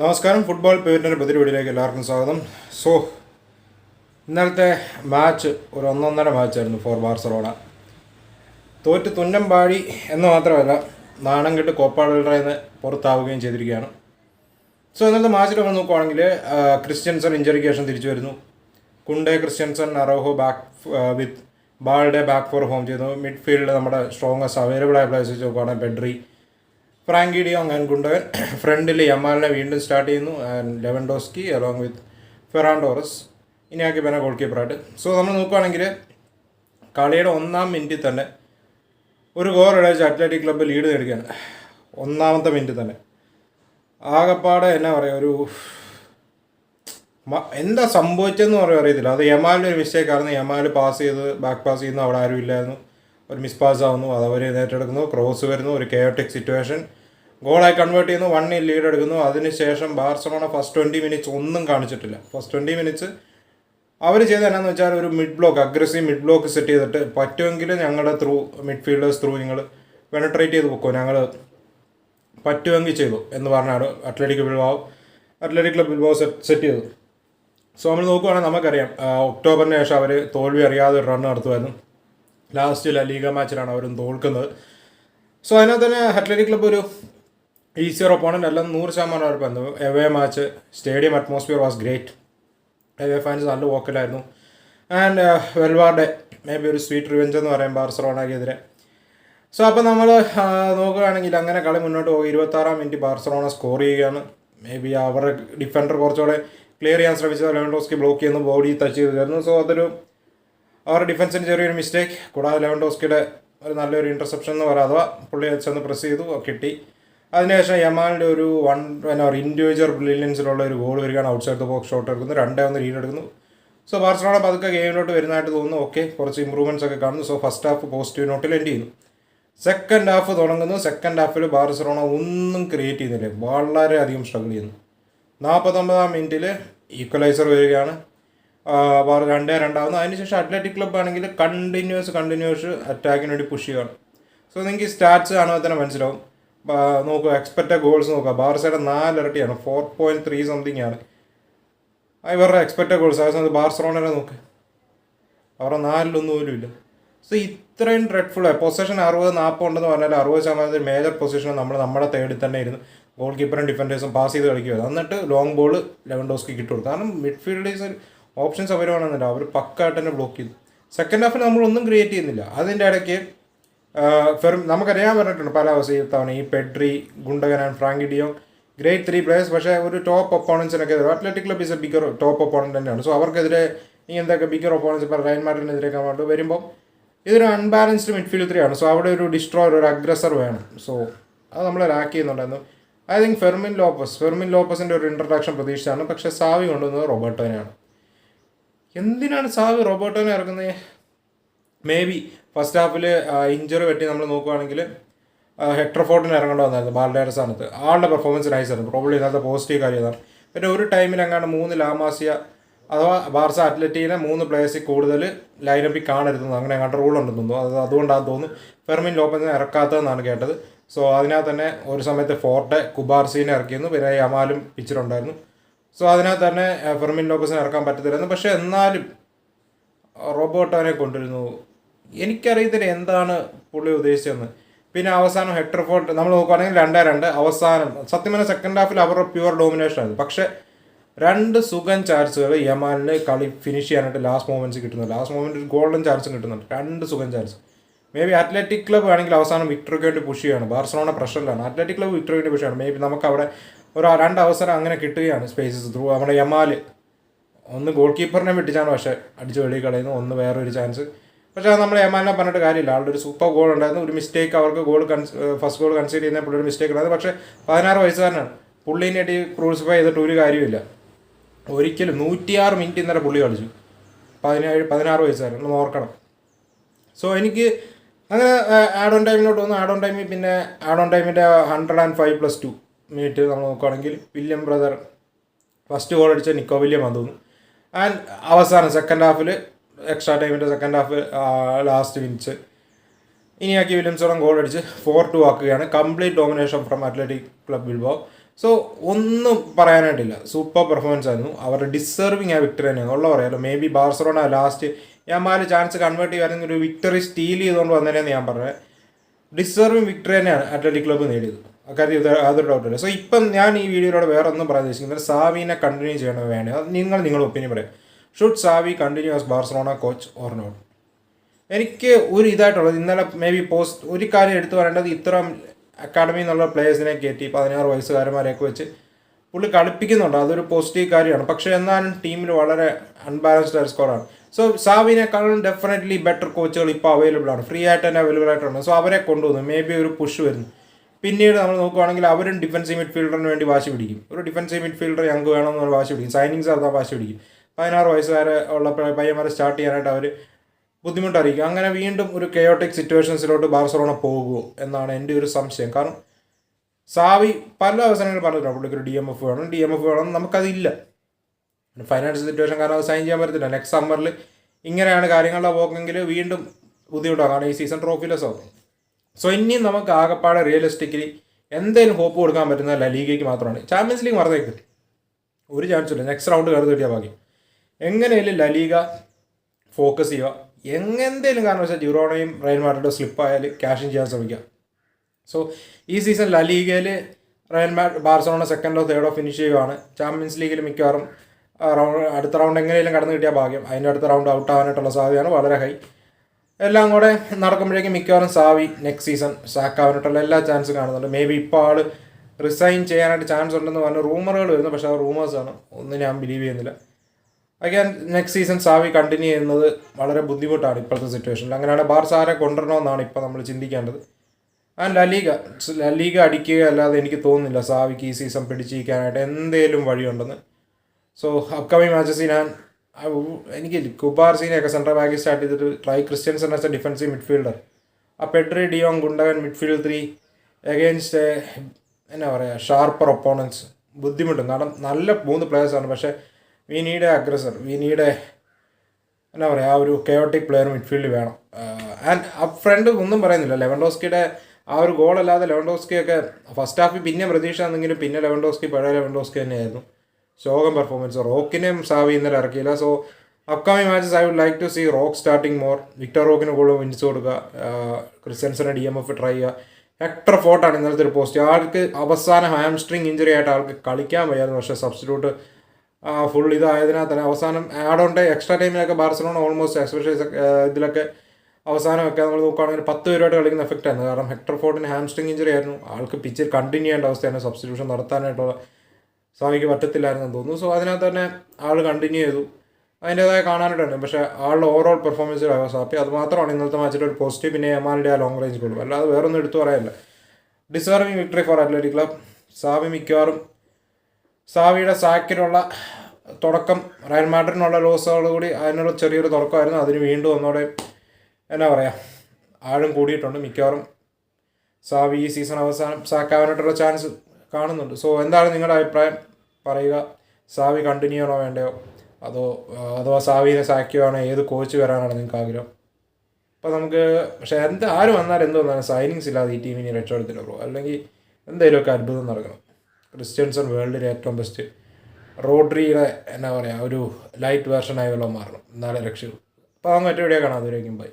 നമസ്കാരം. ഫുട്ബോൾ പേരിന്റെ പുതിയ എല്ലാവർക്കും സ്വാഗതം. സോ ഇന്നലത്തെ മാച്ച് ഒരു ഒന്നൊന്നര മാച്ചായിരുന്നു ഫോർ ബാർസലോണ. തോറ്റ് തുന്നം പാഴി എന്ന് മാത്രമല്ല നാണം കെട്ട് കോപ്പാടുകളുടെ പുറത്താവുകയും ചെയ്തിരിക്കുകയാണ്. സോ ഇന്നത്തെ മാച്ചിൽ നമ്മൾ നോക്കുവാണെങ്കിൽ ക്രിസ്ത്യൻസൺ ഇഞ്ചറിക്ക് ശേഷം തിരിച്ചു വരുന്നു. Kounde Christensen Araujo back with ബാളുടെ back four home ചെയ്തു. മിഡ്ഫീൽഡിൽ നമ്മുടെ സ്ട്രോങ്ങസ്റ്റ് അവൈലബിൾ ആയ പ്ലേസ് വെച്ച് നോക്കുവാണെങ്കിൽ Pedri Frenkie de Jong and Gundogan ഫ്രണ്ടിൽ യമാലിനെ വീണ്ടും സ്റ്റാർട്ട് ചെയ്യുന്നു and Lewandowski along with Ferran Torres Inaki പിന്നെ ഗോൾ കീപ്പറായിട്ട് സോ നമ്മൾ നോക്കുകയാണെങ്കിൽ കളിയുടെ ഒന്നാം മിനിറ്റിൽ തന്നെ ഒരു ഗോൾ അടിച്ച് അത്ലറ്റിക് ക്ലബ്ബ് ലീഡ് നേടുകയാണ് ഒന്നാമത്തെ മിനിറ്റ് തന്നെ. ആകപ്പാടെ എന്നാ പറയുക ഒരു എന്താ സംഭവിച്ചതെന്ന് പറയാൻ അറിയത്തില്ല. അത് യമാലിന്റെ ഒരു മിസ്റ്റേക്ക് ആയിരുന്നു. യമാൽ പാസ് ചെയ്ത് ബാക്ക് പാസ് ചെയ്യുന്നു അവിടെ ആരും ഇല്ലായിരുന്നു ഒരു മിസ് പാസ് ആവുന്നു അത് അവർ നേരിട്ടെടുക്കുന്നു ക്രോസ് വരുന്നു ഒരു കെയോട്ടിക് സിറ്റുവേഷൻ ഗോളായി കൺവേർട്ട് ചെയ്യുന്നു വണ്ണിൽ ലീഡ് എടുക്കുന്നു. അതിനുശേഷം ബാർസലോണ ഫസ്റ്റ് ട്വന്റി മിനിറ്റ്സ് ഒന്നും കാണിച്ചിട്ടില്ല. ഫസ്റ്റ് ട്വന്റി മിനിറ്റ്സ് അവർ ചെയ്ത എന്നാന്ന് വെച്ചാൽ ഒരു mid block aggressive mid block set ചെയ്തിട്ട് പറ്റുമെങ്കിൽ ഞങ്ങളുടെ ത്രൂ മിഡ്ഫീൽഡേഴ്സ് ത്രൂ നിങ്ങൾ പെനട്രേറ്റ് ചെയ്ത് പൊക്കോ. ഞങ്ങൾ പറ്റുമെങ്കിൽ ചെയ്തു എന്ന് പറഞ്ഞാണ് Athletic Bilbao Athletic Club Bilbao set so so നമ്മൾ നോക്കുവാണെങ്കിൽ നമുക്കറിയാം ഒക്ടോബറിന് ശേഷം അവർ തോൽവി അറിയാതെ ഒരു റൺ നടത്തുമായിരുന്നു ലാസ്റ്റ് ലീഗ മാച്ചിലാണ് അവരും തോൽക്കുന്നത്. സോ അതിനകത്ത് തന്നെ അത്ലറ്റിക് ക്ലബ് ഒരു ഈസിയർ ഒപ്പോണന്റ് എല്ലാം നൂറ് ശതമാനം അവർ വന്നു away match stadium atmosphere was great away fans നല്ല വോക്കലായിരുന്നു ആൻഡ് വെൽവാർഡ് മേ ബി ഒരു സ്വീറ്റ് റിവെഞ്ച് എന്ന് പറയാം ബാർസലോണയ്ക്കെതിരെ സോ അപ്പോൾ നമ്മൾ നോക്കുകയാണെങ്കിൽ അങ്ങനെ കളി മുന്നോട്ട് പോകും ഇരുപത്താറാം മിനിറ്റ് ബാർസലോണ സ്കോർ ചെയ്യുകയാണ്. മേ ബി അവരുടെ ഡിഫൻഡർ കുറച്ചുകൂടെ ക്ലിയർ ചെയ്യാൻ ശ്രമിച്ചത് ലെവൻഡോസ്കി ബ്ലോക്ക് ചെയ്യുന്നു. ബോഡി ടച്ച് ചെയ്ത് കയറുന്നു സോ അതൊരു അവരുടെ ഡിഫൻസിന് ചെറിയൊരു മിസ്റ്റേക്ക് കൂടാതെ ലെവൻഡോസ്കിയുടെ ഒരു നല്ലൊരു ഇന്റർസെപ്ഷൻ എന്ന് പറയാം. അഥവാ പുള്ളി ചെന്ന് പ്രസ് ചെയ്തു കിട്ടി. അതിനുശേഷം യമാലിന്റെ ഒരു വൺ എന്നാ പറയുക ഇൻഡിവിജ്വൽ ബ്രില്യൻസിലുള്ള ഒരു ഗോൾ വരികയാണ് outside the box shot എടുക്കുന്നു രണ്ടേ ഒന്ന് ലീഡ് എടുക്കുന്നു. സോ ബാർസലോണ പതുക്കെ ഗെയിമിലോട്ട് വരുന്നതായിട്ട് തോന്നുന്നു. ഓക്കെ കുറച്ച് ഇമ്പ്രൂവ്മെന്റ്സ് ഒക്കെ കാണുന്നു. സോ ഫസ്റ്റ് ഹാഫ് പോസിറ്റീവ് നോട്ടിൽ എൻഡ് ചെയ്യുന്നു. സെക്കൻഡ് ഹാഫ് തുടങ്ങുന്നു. സെക്കൻഡ് ഹാഫിൽ ബാർസലോണ ഒന്നും ക്രിയേറ്റ് ചെയ്യുന്നില്ല. വളരെയധികം സ്ട്രഗിൾ ചെയ്യുന്നു. നാൽപ്പത്തൊമ്പതാം മിനിറ്റിൽ ഈക്വലൈസർ വരികയാണ്. രണ്ടേ രണ്ടാവുന്നു. അതിനുശേഷം അത്ലറ്റിക് ക്ലബ്ബ് ആണെങ്കിൽ കണ്ടിന്യൂസ് കണ്ടിന്യൂസ് അറ്റാക്കിന് വേണ്ടി പുഷ് ചെയ്യുകയാണ്. സോ നിങ്ങൾക്ക് സ്റ്റാറ്റ്സ് കാണുമ്പോൾ തന്നെ മനസ്സിലാവും. നോക്കുക എക്സ്പെക്റ്റഡ് ഗോൾസ് നോക്കുക ബാർസയുടെ നാലിരട്ടിയാണ്. ഫോർ പോയിന്റ് ത്രീ സംതിങ് ആണ്. ഇവരുടെ എക്സ്പെക്റ്റഡ് ഗോൾസ് അതേസമയത്ത് സമയത്ത് ബാർസലോണയുടെ നോക്ക്. അവരുടെ നാലിലൊന്നും പോലും ഇല്ല. സോ ഇത്രയും ഡ്രെഡ്ഫുൾ പൊസിഷൻ അറുപത് നാൽപ്പത് ഉണ്ടെന്ന് പറഞ്ഞാൽ അറുപത് ശതമാനത്തിൽ മേജർ പൊസിഷൻ നമ്മൾ നമ്മുടെ തേടി തന്നെ ഇരുന്ന് ഗോൾ കീപ്പറും ഡിഫൻഡേഴ്സും പാസ് ചെയ്ത് കളിക്കുക എന്നിട്ട് ലോങ് ബോൾ ലെവൻ ഡോസ്ക്ക് കിട്ടും കാരണം മിഡ്ഫീൽഡേഴ്സ് ഓപ്ഷൻസ് അവരുവാണെന്നില്ല അവർ പക്കായിട്ട് തന്നെ ബ്ലോക്ക് ചെയ്തു സെക്കൻഡ് ഹാഫിൽ നമ്മളൊന്നും ക്രിയേറ്റ് ചെയ്യുന്നില്ല. അതിന്റെ ഇടയ്ക്ക് ഫെറും നമുക്കറിയാൻ പറഞ്ഞിട്ടുണ്ട് പല അവസ്ഥയിൽ തവണ ഈ Pedri Gundogan and Frenkie de Jong. Great three players പക്ഷേ ഒരു top ഒപ്പോണൻസിനൊക്കെ Athletic Club is a bigger top opponent തന്നെയാണ്. സോ അവർക്കെതിരെ ഇങ്ങനത്തെ ബിഗർ ഒപ്പോണൻസ് ഇപ്പോൾ റയൽ മാർട്ടിനെതിരെ അങ്ങോട്ട് വരുമ്പോൾ ഇതൊരു അൺബാലൻസ്ഡ് മിഡ്ഫീൽഡ് ത്രീ ആണ്. സോ അവിടെ ഒരു ഡിസ്ട്രോയർ ഒരു അഗ്രസർ വേണം. സോ അത് നമ്മളെ ലാക്ക് ചെയ്യുന്നുണ്ടായിരുന്നു. I think Fermin Lopez Fermin ലോപ്പസിന്റെ ഒരു ഇൻട്രഡക്ഷൻ പ്രതീക്ഷിച്ചാണ്. പക്ഷേ സാവി കൊണ്ടുവന്നത് റോബർട്ടോനെയാണ് എന്തിനാണ് സാവി റോബർട്ടോനെ ഇറക്കുന്നത് മേ ബി ഫസ്റ്റ് ഹാഫിൽ ഇഞ്ചറി പറ്റി നമ്മൾ നോക്കുവാണെങ്കിൽ ഹെക്ടർഫോർട്ടിന് ഇറങ്ങേണ്ട വന്നായിരുന്നു ബാൽഡയുടെ സ്ഥാനത്ത്. ആളുടെ പെർഫോമൻസ് നൈസ് ആയിരുന്നു. പ്രോബ്ലി ഇന്നത്തെ പോസിറ്റീവ് കാര്യം അതാണ് പിന്നെ ഒരു ടൈമിൽ അങ്ങാണ് മൂന്ന് ലാമാസിയ അഥവാ ബാർസ അത്ലറ്റീനെ മൂന്ന് പ്ലേയേഴ്സിൽ കൂടുതൽ ലൈനപ്പിൽ കാണരുതെന്ന് അങ്ങനെ അങ്ങോട്ട് റൂൾ ഉണ്ടെന്ന് തോന്നുന്നു. അത് അതുകൊണ്ടാണ് തോന്നുന്നു. ഫെർമിൻ ലോപ്പസിനെ ഇറക്കാത്തതെന്നാണ് കേട്ടത്. സോ അതിനകത്ത് തന്നെ ഒരു സമയത്ത് ഫോർട്ടെ കുബാർസീനെ ഇറക്കിയിരുന്നു. പിന്നെ യമാലും പിച്ചിലുണ്ടായിരുന്നു സോ അതിനകത്ത് തന്നെ ഫെർമിൻ ലോപ്പസിനെ ഇറക്കാൻ പറ്റത്തില്ലായിരുന്നു. പക്ഷേ എന്നാലും റോബോട്ടോനെ കൊണ്ടുവരുന്നു. എനിക്കറിയത്തില്ല എന്താണ് പുള്ളി ഉദ്ദേശിച്ചതെന്ന്. പിന്നെ അവസാനം ഹെറ്റർ ഫോൾട്ട് നമ്മൾ നോക്കുകയാണെങ്കിൽ രണ്ടേ രണ്ട് അവസാനം സത്യം പറഞ്ഞാൽ സെക്കൻഡ് ഹാഫിൽ അവരുടെ പ്യുവർ ഡോമിനേഷൻ ആയിരുന്നു. പക്ഷേ രണ്ട് സുഖം ചാൻസുകൾ യമാലിന് കളി ഫിനിഷ് ചെയ്യാനായിട്ട് ലാസ്റ്റ് മൊമെന്റ്സ് കിട്ടുന്നുണ്ട്. ലാസ്റ്റ് മൊമെന്റ് ഗോൾഡൻ ചാൻസും കിട്ടുന്നുണ്ട്. രണ്ട് സുഖം chance may be athletic club ആണെങ്കിൽ അവസാനം വിക്ടറിക്ക് വേണ്ടി പുഷ് ചെയ്യാണ് ബാർസലോണ പ്രഷറിലാണ് അത്ലറ്റിക് ക്ലബ് വിക്ടറി വേണ്ടി പുഷ് ചെയ്യണം മേ ബി നമുക്ക് അവിടെ ഒരു രണ്ട് അവസരം അങ്ങനെ കിട്ടുകയാണ് സ്പേസസ് ത്രൂ നമ്മുടെ യമാൽ ഒന്ന് ഗോൾ കീപ്പറിനെ വെട്ടിച്ചാണ് പക്ഷേ അടിച്ച് വെളിയിൽ കളയുന്നു ഒന്ന് വേറൊരു ചാൻസ് പക്ഷേ നമ്മൾ എമാനെ പറഞ്ഞിട്ട് കാര്യമില്ല. ആളുടെ ഒരു സൂപ്പർ ഗോൾ ഉണ്ടായിരുന്നു. ഒരു മിസ്റ്റേക്ക് അവർക്ക് ഗോൾ ഫസ്റ്റ് ഗോൾ കൺസിഡർ ചെയ്യുന്ന പുള്ളി ഒരു മിസ്റ്റേക്ക് ഉണ്ടായിരുന്നു. പക്ഷേ പതിനാറ് വയസ്സുകാരനാണ്. പുള്ളീനായിട്ട് ക്രൂസിഫൈ ചെയ്തിട്ട് ഒരു കാര്യമില്ല ഒരിക്കലും നൂറ്റിയാറ് മിനിറ്റ് ഇന്നലെ പുള്ളി കളിച്ചു. പതിനേഴ് പതിനാറ് വയസ്സുകാരൻ. ഒന്ന് ഓർക്കണം. സോ എനിക്ക് അങ്ങനെ ആഡ് ഓൺ ടൈമിലോട്ട് വന്നു. ആഡ് ഓൺ ടൈമിൽ പിന്നെ ആഡ് ഓൺ ടൈമിന്റെ hundred and five plus two minute നമ്മൾ നോക്കുകയാണെങ്കിൽ വില്യം ബ്രദർ ഫസ്റ്റ് ഗോൾ അടിച്ച നിക്കോ വില്യം അതൊന്നു ആൻഡ് അവസാനം സെക്കൻഡ് ഹാഫിൽ എക്സ്ട്രാ ടൈമിന്റെ second half last minutes Inaki വില്യംസോളം goal അടിച്ച് ഫോർ ടു ആക്കുകയാണ്. Complete domination from Athletic Club Bilbao so ഒന്നും പറയാനായിട്ടില്ല. സൂപ്പർ പെർഫോമൻസ് ആയിരുന്നു. അവരുടെ ഡിസേർവിങ് ആ വിക്ടറി തന്നെയാണ്. ഉള്ള പറയാലോ. Maybe Barcelona last Yamal chance convert ചെയ്യാൻ ഒരു വിക്ടറി സ്റ്റീൽ ചെയ്തുകൊണ്ട് വന്നതന്നെയാണ് ഞാൻ പറഞ്ഞത് ഡിസേർവിങ് വിക്ടറി തന്നെയാണ് അത്ലറ്റിക് ക്ലബ്ബ് നേടിയത്. അക്കാര്യം യാതൊരു ഡൗട്ടില്ല സോ ഇപ്പം ഞാൻ ഈ വീഡിയോയിലൂടെ വേറെ ഒന്നും പറയാൻ ഉദ്ദേശിക്കുന്നത് സാവിനെ കണ്ടിന്യൂ ചെയ്യണമെന്ന് വേണേ. നിങ്ങൾ നിങ്ങളുടെ ഒപ്പീനിയൻ പറയാം. Should Xavi continue as Barcelona coach or not എനിക്ക് ഒരു ഇതായിട്ടുള്ളത് ഇന്നലെ മേ ബി പോസ്റ്റ് ഒരു കാര്യം എടുത്തു പറയേണ്ടത് ഇത്തരം അക്കാഡമി എന്നുള്ള പ്ലേയേഴ്സിനെ കയറ്റി പതിനാറ് വയസ്സുകാരന്മാരെയൊക്കെ വെച്ച് പുള്ളി കളിപ്പിക്കുന്നുണ്ട്. അതൊരു പോസിറ്റീവ് കാര്യമാണ്. പക്ഷേ എന്നാലും ടീമിൽ വളരെ അൺബാലൻസ്ഡ് ആയ സ്കോറാണ് സോ സാവിനേക്കാളും ഡെഫിനറ്റ്ലി ബെറ്റർ കോച്ചുകൾ ഇപ്പോൾ അവൈലബിൾ ആണ്. ഫ്രീ ആയിട്ട് തന്നെ അവൈലബിൾ ആയിട്ടുണ്ട്. സോ അവരെ കൊണ്ടുവന്നു. മേ ബി ഒരു പുഷ് വരുന്നു. പിന്നീട് നമ്മൾ നോക്കുവാണെങ്കിൽ അവരും ഡിഫൻസീവ് മിഡ്ഫീൽഡറിന് വേണ്ടി വാശി പിടിക്കും. ഒരു ഡിഫൻസീവ് മിഡ്ഫീൽഡർ ഞങ്ങൾക്ക് വേണമെന്ന് വാശി പിടിക്കും. സൈനിങ്സ് നടത്താൻ വാശി പിടിക്കും. പതിനാറ് വയസ്സുകാരെ ഉള്ള പ- പയ്യന്മാരെ സ്റ്റാർട്ട് ചെയ്യാനായിട്ട് അവർ ബുദ്ധിമുട്ടായിരിക്കും. അങ്ങനെ വീണ്ടും ഒരു കയോട്ടിക് സിറ്റുവേഷൻസിലോട്ട് ബാർസലോണ പോകുമോ എന്നാണ് എന്റെ ഒരു സംശയം. കാരണം സാവി പല അവസരങ്ങളിൽ പറഞ്ഞിട്ടുണ്ട് പുള്ളിക്ക് ഒരു ഡി എം എഫ് വേണം ഡി എം എഫ് വേണം നമുക്കതില്ല. ഫൈനാൻഷ്യൽ സിറ്റുവേഷൻ കാരണം അത് സൈൻ ചെയ്യാൻ പറ്റത്തില്ല. നെക്സ്റ്റ് സമ്മറിൽ ഇങ്ങനെയാണ് കാര്യങ്ങളുടെ പോക്കെങ്കിൽ വീണ്ടും ബുദ്ധിമുട്ടാണ് കാരണം ഈ സീസൺ ട്രോഫിലെസ് ആവും സോ ഇനിയും നമുക്ക് ആകപ്പാടെ റിയലിസ്റ്റിക്കലി എന്തെങ്കിലും ഹോപ്പ് കൊടുക്കാൻ പറ്റുന്ന ലീഗേക്ക് മാത്രമാണ്. ചാമ്പ്യൻസ് ലീഗ് മറന്നേക്ക്. ഒരു ചാൻസ് ഇല്ല. നെക്സ്റ്റ് റൗണ്ട് കയറി കിട്ടിയാൽ ഭാഗ്യം എങ്ങനെയായാലും ലലീഗ ഫോക്കസ് ചെയ്യുക. എങ്ങെന്തേലും വെച്ചാൽ ജിറോണയും റയൽ മാഡ്രിഡും സ്ലിപ്പായാൽ ക്യാഷ് ചെയ്യാൻ ശ്രമിക്കുക. സോ ഈ സീസൺ ലലീഗയിൽ റയൽ മാ ബാർസലോണ സെക്കൻഡോ തേർഡോ ഫിനിഷ് ചെയ്യുകയാണ് ചാമ്പ്യൻസ് ലീഗിൽ മിക്കവാറും റൗണ്ട് അടുത്ത റൗണ്ട് എങ്ങനെയെങ്കിലും കടന്നു കിട്ടിയ ഭാഗ്യം. അതിന്റെ അടുത്ത റൗണ്ട് ഔട്ട് ആവാനായിട്ടുള്ള സാധ്യതയാണ് വളരെ ഹൈ എല്ലാം കൂടെ നടക്കുമ്പോഴേക്കും മിക്കവാറും സാവി നെക്സ്റ്റ് സീസൺ സാക്കാവാനായിട്ടുള്ള എല്ലാ ചാൻസും കാണുന്നുണ്ട്. മേ ബി ഇപ്പോൾ ആൾ റിസൈൻ ചെയ്യാനായിട്ട് ചാൻസ് ഉണ്ടെന്ന് പറഞ്ഞ റൂമറുകൾ വരുന്നു. പക്ഷേ ആ റൂമേഴ്സാണ് ഒന്നും ഞാൻ ബിലീവ് ചെയ്യുന്നില്ല. Again next season Xavi continue ചെയ്യുന്നത് വളരെ ബുദ്ധിമുട്ടാണ് ഇപ്പോഴത്തെ സിറ്റുവേഷനിൽ അങ്ങനെയാണ് ബാർസ ആരെ കൊണ്ടുവരണമെന്നാണ് ഇപ്പോൾ നമ്മൾ ചിന്തിക്കേണ്ടത്. ആൻഡ് ലലീഗ ലലീഗ അടിക്കുക അല്ലാതെ എനിക്ക് തോന്നുന്നില്ല സാവിക്ക് ഈ സീസൺ പിടിച്ചിരിക്കാനായിട്ട് എന്തേലും വഴിയുണ്ടെന്ന്. സോ അപ്കമിങ് മാച്ചസിൽ ഞാൻ എനിക്ക് കുബാർ കുബാർസീനെയൊക്കെ സെൻട്രൽ ബാക്കിൽ സ്റ്റാർട്ട് ചെയ്തിട്ട് try Christensen as a defensive midfielder ആ Pedri de Jong Gundogan midfield three against എന്നാ പറയുക ഷാർപ്പർ ഒപ്പോണൻസ് ബുദ്ധിമുട്ടും. കാരണം നല്ല മൂന്ന് പ്ലേയേഴ്സാണ് പക്ഷേ we need a aggressor we need a എന്നാ പറയുക ആ ഒരു കയോട്ടിക് പ്ലെയർ മിഡ്ഫീൽഡിൽ വേണം. ആൻഡ് ആ ഫ്രണ്ട് ഒന്നും പറയുന്നില്ല. ലെവൻഡോസ്കിയുടെ ആ ഒരു ഗോൾ അല്ലാതെ ലെവൻഡോസ്കിയൊക്കെ ഫസ്റ്റ് ഹാഫിൽ പിന്നെ പ്രതീക്ഷ എന്നെങ്കിലും പിന്നെ ലെവൻഡോസ്കി പഴയ ലെവൻഡോസ്കി തന്നെയായിരുന്നു. ശോകം പെർഫോമൻസ് റോക്കിനെയും സാവി ഇന്നലെ ഇറക്കിയില്ല. So upcoming matches I would like to see Roque starting more Victor റോക്കിന് കൂടുതൽ വിൻസ് കൊടുക്കുക. ക്രിസ്ത്യൻസിനെ ഡി എം എഫ് ട്രൈ ചെയ്യുക. ഹെക്ടർ ഫോർട്ടാണ് ഇന്നലത്തെ ഒരു പോസ്റ്റ് ആൾക്ക് അവസാന ഹാംസ്ട്രിങ് ഇഞ്ചുറി ആയിട്ട് ആൾക്ക് കളിക്കാൻ വയ്യായിരുന്നു. പക്ഷേ സബ്സ്റ്റിറ്റ്യൂട്ട് ഫുൾ ഇതായതിനാൽ തന്നെ അവസാനം ആഡ് ഓൺ എക്സ്ട്രാ ടൈമിലൊക്കെ ബാർസലോണ ഓൾമോസ്റ്റ് എക്സ്പെഷ്യലി ഇതിലൊക്കെ അവസാനമൊക്കെ നമ്മൾ നോക്കുകയാണെങ്കിൽ പത്ത് പേരുമായിട്ട് കളിക്കുന്ന എഫക്റ്റ് ആയിരുന്നു. കാരണം ഹെക്ടർ ഫോർട്ടിന് ഹാംസ്ട്രിങ് ഇഞ്ചുറി ആയിരുന്നു. ആൾക്ക് പിച്ചിൽ കണ്ടിന്യൂ ചെയ്യേണ്ട അവസ്ഥയാണ് സബ്സ്റ്റിറ്റ്യൂഷൻ നടത്താനായിട്ടുള്ള സ്വാമിക്ക് പറ്റത്തില്ലായിരുന്നു തോന്നുന്നു. സോ അതിനകത്ത് തന്നെ ആൾ കണ്ടിന്യൂ ചെയ്തു. അതിന്റേതായ കാണാനായിട്ടുണ്ട് പക്ഷേ ആളുടെ ഓവറോൾ പെർഫോമൻസ് ഹാപ്പി അത് മാത്രമാണ് ഇന്നത്തെ മാച്ചിന്റെ ഒരു പോസിറ്റീവ് പിന്നെ എമാലിന്റെ ആ ലോങ് റേഞ്ച് ഗോൾ അല്ലാതെ വേറൊന്നും എടുത്തു പറയാനില്ല. Deserving victory for Athletic Club Xavi മിക്കവാറും സാവിയുടെ സാക്കിനുള്ള തുടക്കം റയൽ മാഡ്രിനുള്ള ലോസുകളോടുകൂടി അതിനുള്ള ചെറിയൊരു തുടക്കമായിരുന്നു. അതിന് വീണ്ടും ഒന്നോടെ എന്നാ പറയുക ആഴം കൂടിയിട്ടുണ്ട് മിക്കവാറും. സാവി ഈ സീസൺ അവസാനം സാക്കാവാനായിട്ടുള്ള ചാൻസ് കാണുന്നുണ്ട്. സോ എന്താണ് നിങ്ങളുടെ അഭിപ്രായം? പറയുക സാവി കണ്ടിന്യൂ ചെയ്യണോ വേണ്ടയോ? അതോ അഥവാ സാവിനെ സാക്കിയാണോ ഏത് കോച്ച് വരാനാണ് നിങ്ങൾക്ക് ആഗ്രഹം? അപ്പോൾ നമുക്ക് പക്ഷേ എന്ത് ആര് വന്നാലും എന്ത് വന്നാലും സൈനിങ്സ് ഇല്ലാതെ ഈ ടീമിനെ രക്ഷപ്പെടുത്തില്ല ബ്രോ അല്ലെങ്കിൽ എന്തെങ്കിലുമൊക്കെ അത്ഭുതം നടക്കണം. ക്രിസ്ത്യൻസൺ വേൾഡിലെ ഏറ്റവും ബെസ്റ്റ് റോഡ്രിയുടെ എന്നാ പറയുക ഒരു ലൈറ്റ് വേർഷനായി വല്ലതും മാറണം എന്നാലേ രക്ഷയുള്ളൂ. അപ്പോൾ അവൻ മറ്റെവിടെയാണ് കാണാം. അതുവരേക്കും ബൈ